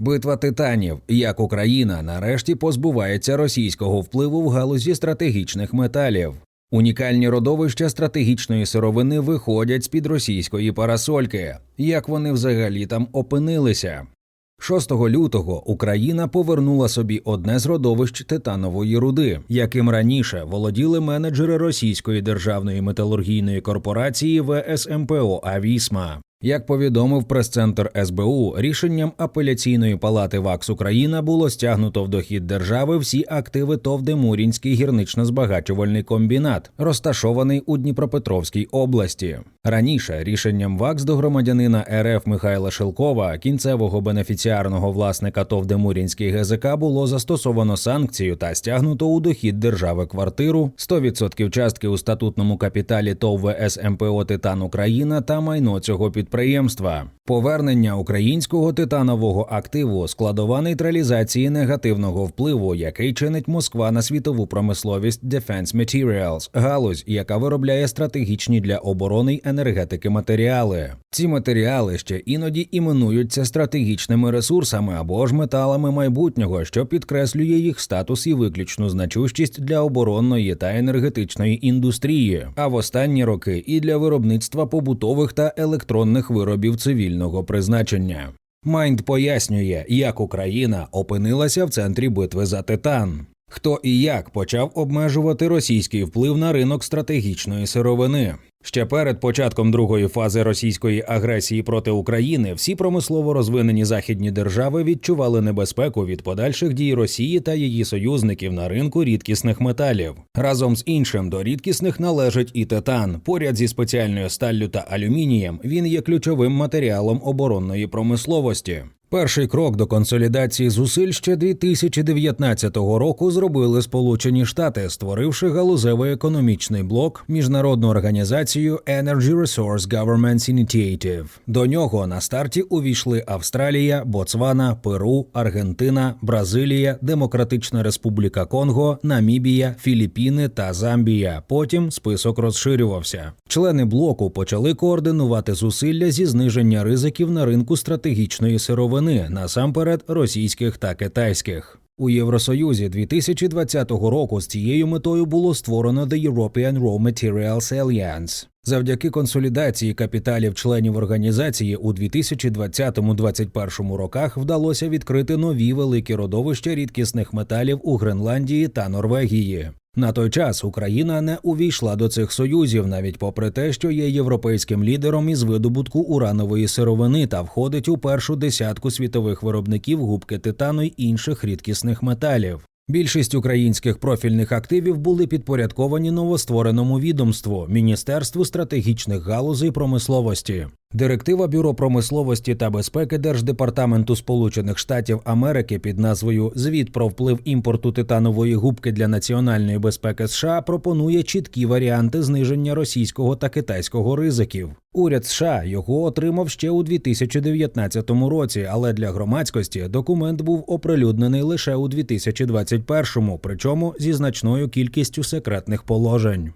Битва титанів, як Україна нарешті позбувається російського впливу в галузі стратегічних металів. Унікальні родовища стратегічної сировини виходять з під російської парасольки. Як вони взагалі там опинилися? 6 лютого Україна повернула собі одне з родовищ титанової руди, яким раніше володіли менеджери російської державної металургійної корпорації ВСМПО Авісма. Як повідомив прес-центр СБУ, рішенням апеляційної палати ВАКС Україна було стягнуто в дохід держави всі активи ТОВ Демурінський гірнично-збагачувальний комбінат, розташований у Дніпропетровській області. Раніше рішенням ВАКС до громадянина РФ Михайла Шилкова, кінцевого бенефіціарного власника ТОВ Демурінський ГЗК, було застосовано санкцію та стягнуто у дохід держави квартиру, 100% частки у статутному капіталі ТОВ ВСМПО Титан Україна та майно цього підприємства. Повернення українського титанового активу складова нейтралізації негативного впливу, який чинить Москва на світову промисловість Defense Materials, галузь, яка виробляє стратегічні для оборони й енергетики матеріали. Ці матеріали ще іноді іменуються стратегічними ресурсами або ж металами майбутнього, що підкреслює їх статус і виключну значущість для оборонної та енергетичної індустрії, а в останні роки і для виробництва побутових та електронних виробів цивільного призначення. Майнд пояснює, як Україна опинилася в центрі битви за титан. Хто і як почав обмежувати російський вплив на ринок стратегічної сировини. Ще перед початком другої фази російської агресії проти України всі промислово розвинені західні держави відчували небезпеку від подальших дій Росії та її союзників на ринку рідкісних металів. Разом з іншим до рідкісних належить і титан. Поряд зі спеціальною сталлю та алюмінієм він є ключовим матеріалом оборонної промисловості. Перший крок до консолідації зусиль ще 2019 року зробили Сполучені Штати, створивши галузевий економічний блок міжнародну організацію Energy Resource Governments Initiative. До нього на старті увійшли Австралія, Боцвана, Перу, Аргентина, Бразилія, Демократична Республіка Конго, Намібія, Філіппіни та Замбія. Потім список розширювався. Члени блоку почали координувати зусилля зі зниження ризиків на ринку стратегічної сировини, насамперед російських та китайських. У Євросоюзі 2020 року з цією метою було створено The European Raw Materials Alliance. Завдяки консолідації капіталів членів організації у 2020-2021 роках вдалося відкрити нові великі родовища рідкісних металів у Гренландії та Норвегії. На той час Україна не увійшла до цих союзів, навіть попри те, що є європейським лідером із видобутку уранової сировини та входить у першу десятку світових виробників губки титану й інших рідкісних металів. Більшість українських профільних активів були підпорядковані новоствореному відомству Міністерству стратегічних галузей промисловості. Директива Бюро промисловості та безпеки Держдепартаменту Сполучених Штатів Америки під назвою Звіт про вплив імпорту титанової губки для національної безпеки США пропонує чіткі варіанти зниження російського та китайського ризиків. Уряд США його отримав ще у 2019 році, але для громадськості документ був оприлюднений лише у 2021, причому зі значною кількістю секретних положень.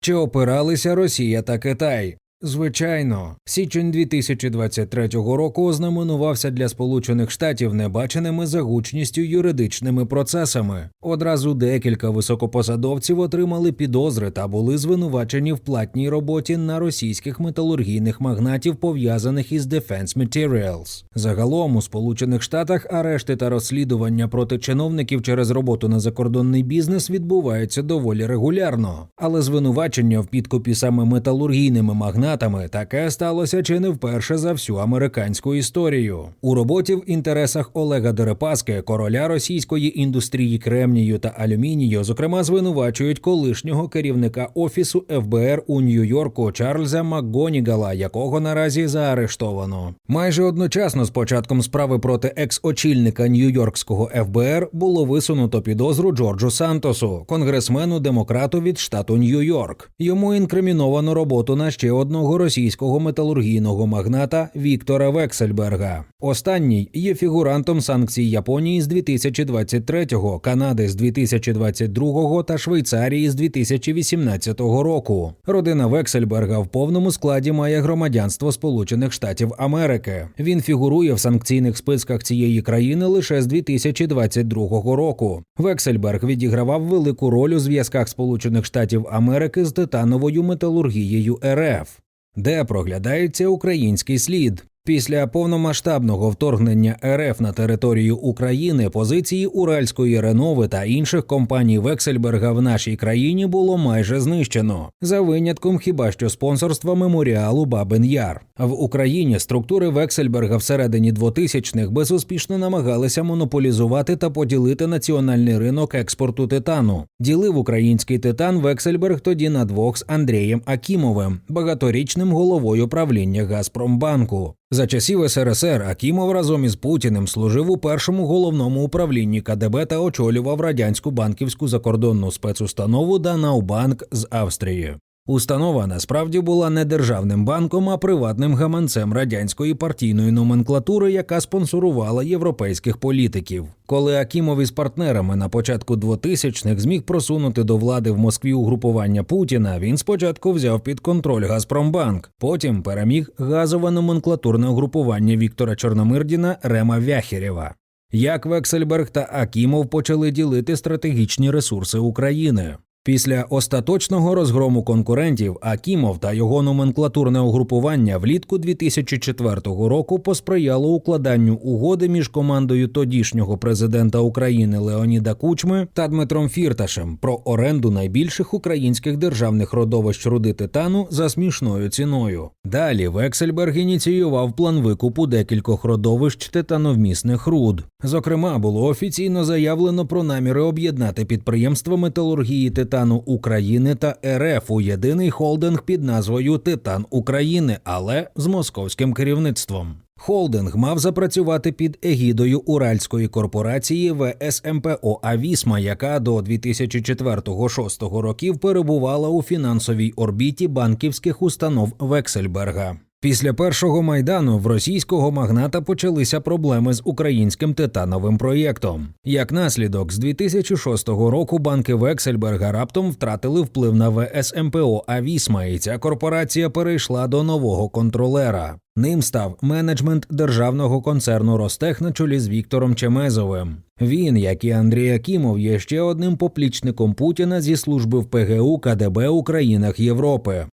Чи опиралися Росія та Китай? Звичайно, січень 2023 року ознаменувався для Сполучених Штатів небаченими за гучністю юридичними процесами. Одразу декілька високопосадовців отримали підозри та були звинувачені в платній роботі на російських металургійних магнатів, пов'язаних із Defense Materials. Загалом у Сполучених Штатах арешти та розслідування проти чиновників через роботу на закордонний бізнес відбуваються доволі регулярно, але звинувачення в підкупі саме металургійними магнатами магнатами таке сталося чи не вперше за всю американську історію. У роботі в інтересах Олега Дерипаски, короля російської індустрії кремнію та алюмінію, зокрема, звинувачують колишнього керівника офісу ФБР у Нью-Йорку Чарльза МакГонігала, якого наразі заарештовано. Майже одночасно з початком справи проти екс-очільника Нью-Йоркського ФБР було висунуто підозру Джорджу Сантосу, конгресмену демократу від штату Нью-Йорк. Йому інкриміновано роботу на ще одного одного російського металургійного магната Віктора Вексельберга. Останній є фігурантом санкцій Японії з 2023-го, Канади з 2022-го та Швейцарії з 2018 року. Родина Вексельберга в повному складі має громадянство Сполучених Штатів Америки. Він фігурує в санкційних списках цієї країни лише з 2022 року. Вексельберг відігравав велику роль у зв'язках Сполучених Штатів Америки з титановою металургією РФ, де проглядається український слід. Після повномасштабного вторгнення РФ на територію України позиції Уральської Ренови та інших компаній Вексельберга в нашій країні було майже знищено, за винятком хіба що спонсорства меморіалу Бабин Яр. В Україні структури Вексельберга всередині 2000-х безуспішно намагалися монополізувати та поділити національний ринок експорту титану. Ділив український титан Вексельберг тоді на двох з Андрієм Акімовим, багаторічним головою правління Газпромбанку. За часів СРСР Акімов разом із Путіним служив у першому головному управлінні КДБ та очолював радянську банківську закордонну спецустанову Данаубанк з Австрії. Установа насправді була не державним банком, а приватним гаманцем радянської партійної номенклатури, яка спонсорувала європейських політиків. Коли Акімов із партнерами на початку 2000-х зміг просунути до влади в Москві угрупування Путіна, він спочатку взяв під контроль Газпромбанк, потім переміг газове номенклатурне угрупування Віктора Чорномирдіна Рема Вяхерєва. Як Вексельберг та Акімов почали ділити стратегічні ресурси України. Після остаточного розгрому конкурентів Акімов та його номенклатурне угрупування влітку 2004 року посприяло укладанню угоди між командою тодішнього президента України Леоніда Кучми та Дмитром Фірташем про оренду найбільших українських державних родовищ руди титану за смішною ціною. Далі Вексельберг ініціював план викупу декількох родовищ титановмісних руд. Зокрема, було офіційно заявлено про наміри об'єднати підприємства металургії титану України та РФ у єдиний холдинг під назвою Титан України, але з московським керівництвом. Холдинг мав запрацювати під егідою уральської корпорації ВСМПО Авісма, яка до 2004-2006 років перебувала у фінансовій орбіті банківських установ Вексельберга. Після першого майдану в російського магната почалися проблеми з українським титановим проєктом. Як наслідок, з 2006 року банки Вексельберга раптом втратили вплив на ВСМПО Авісма, і ця корпорація перейшла до нового контролера. Ним став менеджмент державного концерну Ростех на чолі з Віктором Чемезовим. Він, як і Андрій Акімов, є ще одним поплічником Путіна зі служби в ПГУ КДБ у країнах Європи.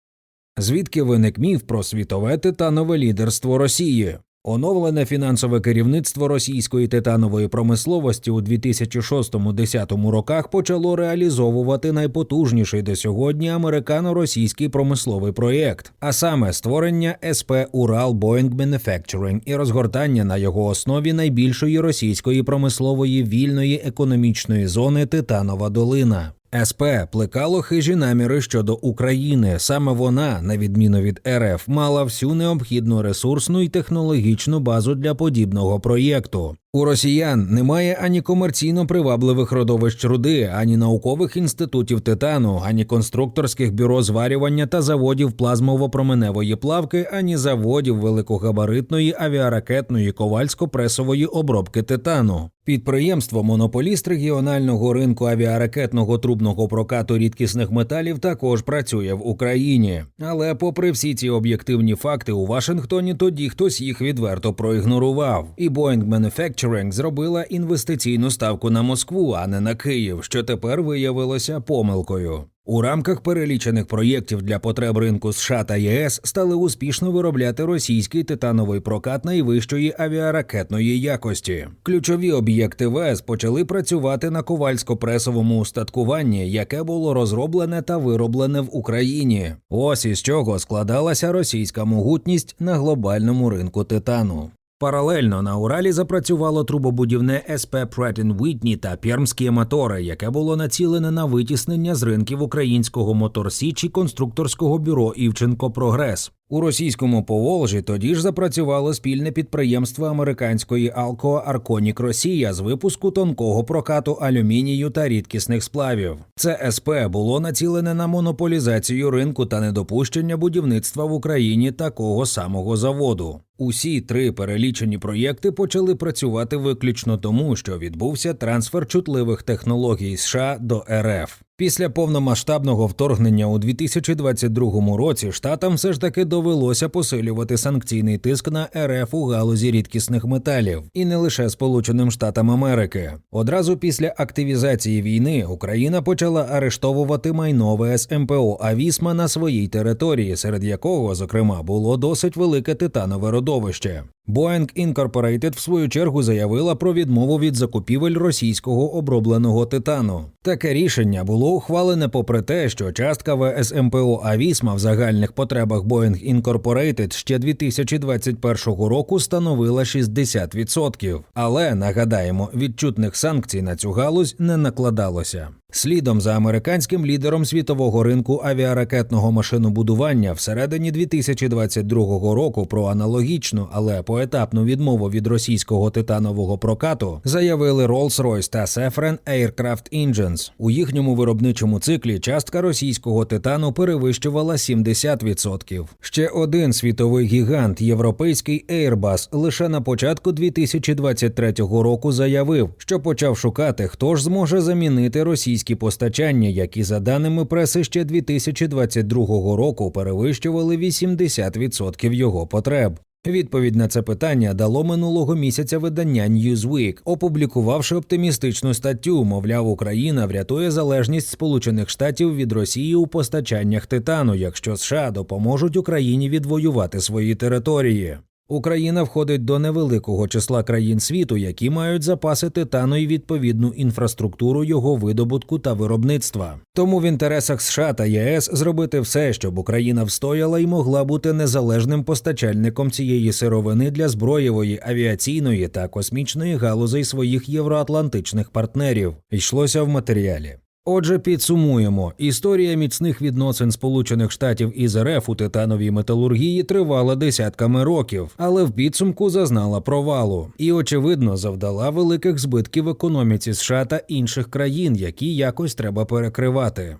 Звідки виник міф про світове титанове лідерство Росії? Оновлене фінансове керівництво російської титанової промисловості у 2006-2010 роках почало реалізовувати найпотужніший до сьогодні американо-російський промисловий проєкт, а саме створення СП Урал Boeing Manufacturing і розгортання на його основі найбільшої російської промислової вільної економічної зони Титанова Долина. СП плекало хижі наміри щодо України. Саме вона, на відміну від РФ, мала всю необхідну ресурсну і технологічну базу для подібного проєкту. У росіян немає ані комерційно привабливих родовищ руди, ані наукових інститутів титану, ані конструкторських бюро зварювання та заводів плазмово-променевої плавки, ані заводів великогабаритної авіаракетної ковальсько-пресової обробки титану. Підприємство монополіст регіонального ринку авіаракетного трубного прокату рідкісних металів також працює в Україні. Але, попри всі ці об'єктивні факти, у Вашингтоні тоді хтось їх відверто проігнорував. І Boeing Manufacturing зробила інвестиційну ставку на Москву, а не на Київ, що тепер виявилося помилкою. У рамках перелічених проєктів для потреб ринку США та ЄС стали успішно виробляти російський титановий прокат найвищої авіаракетної якості. Ключові об'єкти ВС почали працювати на ковальсько-пресовому устаткуванні, яке було розроблене та вироблене в Україні. Ось із чого складалася російська могутність на глобальному ринку титану. Паралельно на Уралі запрацювало трубобудівне СП Pratt Whitney та Пермські мотори, яке було націлене на витіснення з ринків українського моторсічі конструкторського бюро Івченко Прогрес. У російському Поволжі тоді ж запрацювало спільне підприємство американської Алко Арконік Росія з випуску тонкого прокату алюмінію та рідкісних сплавів. Це СП було націлене на монополізацію ринку та недопущення будівництва в Україні такого самого заводу. Усі три перелічені проєкти почали працювати виключно тому, що відбувся трансфер чутливих технологій США до РФ. Після повномасштабного вторгнення у 2022 році штатам все ж таки довелося посилювати санкційний тиск на РФ у галузі рідкісних металів, і не лише Сполученим Штатам Америки. Одразу після активізації війни Україна почала арештовувати майно ВСМПО Авісма на своїй території, серед якого, зокрема, було досить велике титанове родовище. Boeing Incorporated в свою чергу заявила про відмову від закупівель російського обробленого титану. Таке рішення було ухвалене попри те, що частка ВСМПО Авісма в загальних потребах Boeing Incorporated ще 2021 року становила 60%. Але нагадаємо, відчутних санкцій на цю галузь не накладалося. Слідом за американським лідером світового ринку авіаракетного машинобудування всередині 2022 року про аналогічну, але поетапну відмову від російського титанового прокату заявили Rolls-Royce та Safran Aircraft Engines. У їхньому виробничому циклі частка російського титану перевищувала 70%. Ще один світовий гігант, європейський Airbus, лише на початку 2023 року заявив, що почав шукати, хто ж зможе замінити російські постачання, які за даними преси ще 2022 року перевищували 80% його потреб. Відповідь на це питання дало минулого місяця видання Newsweek, опублікувавши оптимістичну статтю, мовляв, Україна врятує залежність Сполучених Штатів від Росії у постачаннях титану, якщо США допоможуть Україні відвоювати свої території. Україна входить до невеликого числа країн світу, які мають запаси титану і відповідну інфраструктуру його видобутку та виробництва. Тому в інтересах США та ЄС зробити все, щоб Україна встояла і могла бути незалежним постачальником цієї сировини для зброєвої, авіаційної та космічної галузей своїх євроатлантичних партнерів. Йшлося в матеріалі. Отже, підсумуємо, історія міцних відносин Сполучених Штатів із РФ у титановій металургії тривала десятками років, але в підсумку зазнала провалу і, очевидно, завдала великих збитків економіці США та інших країн, які якось треба перекривати.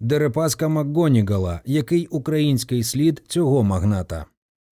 Дерипаска МакГонігала, який український слід цього магната.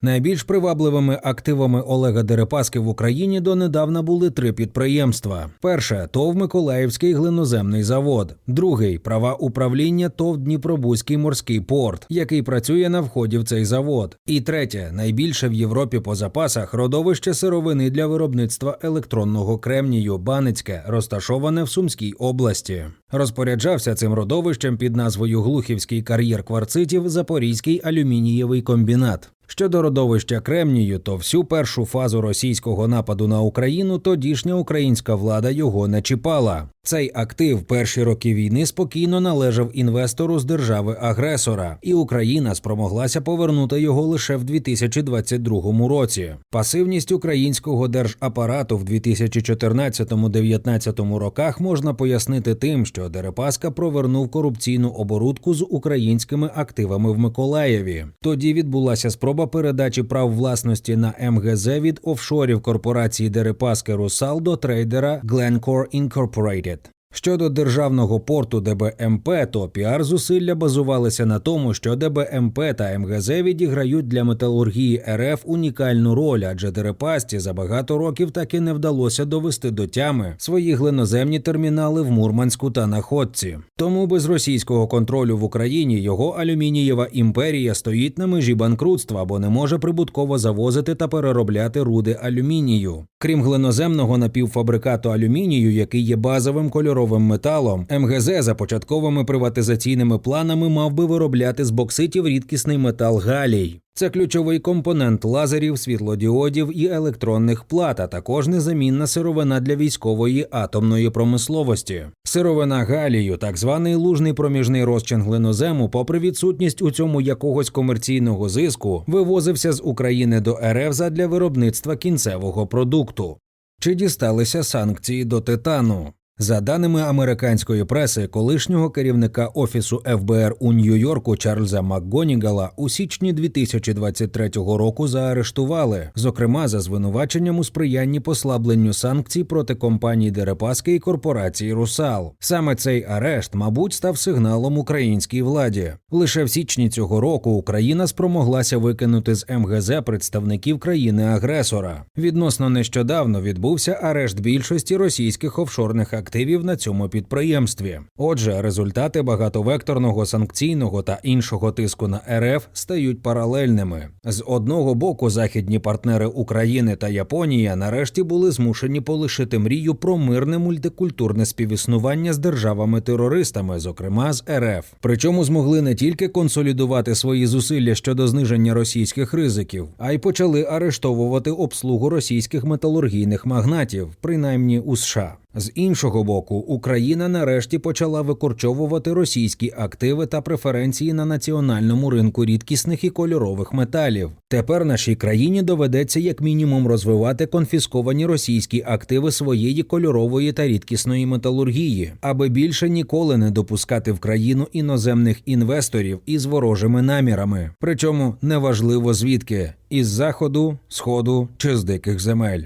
Найбільш привабливими активами Олега Дерипаски в Україні донедавна були три підприємства: перше ТОВ Миколаївський глиноземний завод, другий права управління ТОВ Дніпробузький морський порт, який працює на вході в цей завод. І третє найбільше в Європі по запасах родовище сировини для виробництва електронного кремнію Баницьке, розташоване в Сумській області. Розпоряджався цим родовищем під назвою Глухівський кар'єр кварцитів Запорізький алюмінієвий комбінат. Щодо родовища Кремнію, то всю першу фазу російського нападу на Україну тодішня українська влада його не чіпала. Цей актив перші роки війни спокійно належав інвестору з держави-агресора, і Україна спромоглася повернути його лише в 2022 році. Пасивність українського держапарату в 2014-2019 роках можна пояснити тим, що Дерипаска провернув корупційну оборудку з українськими активами в Миколаєві. Тоді відбулася спроба передачі прав власності на МГЗ від офшорів корпорації Дерипаски Русал до трейдера Glencore Incorporated. Щодо державного порту ДБМП, то піар зусилля базувалися на тому, що ДБМП та МГЗ відіграють для металургії РФ унікальну роль, адже Дерипасті за багато років так і не вдалося довести до тями свої глиноземні термінали в Мурманську та Находці. Тому без російського контролю в Україні його алюмінієва імперія стоїть на межі банкрутства, бо не може прибутково завозити та переробляти руди алюмінію. Крім глиноземного напівфабрикату алюмінію, який є базовим кольоровим металом, МГЗ за початковими приватизаційними планами мав би виробляти з бокситів рідкісний метал галій. Це ключовий компонент лазерів, світлодіодів і електронних плат, а також незамінна сировина для військової атомної промисловості. Сировина галію, так званий лужний проміжний розчин глинозему, попри відсутність у цьому якогось комерційного зиску, вивозився з України до РФ задля виробництва кінцевого продукту. Чи дісталися санкції до титану? За даними американської преси, колишнього керівника офісу ФБР у Нью-Йорку Чарльза МакГонігала у січні 2023 року заарештували, зокрема за звинуваченням у сприянні послабленню санкцій проти компаній Дерипаски і корпорації Русал. Саме цей арешт, мабуть, став сигналом українській владі. Лише в січні цього року Україна спромоглася викинути з МГЗ представників країни-агресора. Відносно нещодавно відбувся арешт більшості російських офшорних активів на цьому підприємстві. Отже, результати багатовекторного санкційного та іншого тиску на РФ стають паралельними. З одного боку, західні партнери України та Японія нарешті були змушені полишити мрію про мирне мультикультурне співіснування з державами-терористами, зокрема з РФ. Причому змогли не тільки консолідувати свої зусилля щодо зниження російських ризиків, а й почали арештовувати обслугу російських металургійних магнатів, принаймні у США. З іншого боку, Україна нарешті почала викорчовувати російські активи та преференції на національному ринку рідкісних і кольорових металів. Тепер нашій країні доведеться як мінімум розвивати конфісковані російські активи своєї кольорової та рідкісної металургії, аби більше ніколи не допускати в країну іноземних інвесторів із ворожими намірами. Причому неважливо звідки із заходу, сходу чи з диких земель.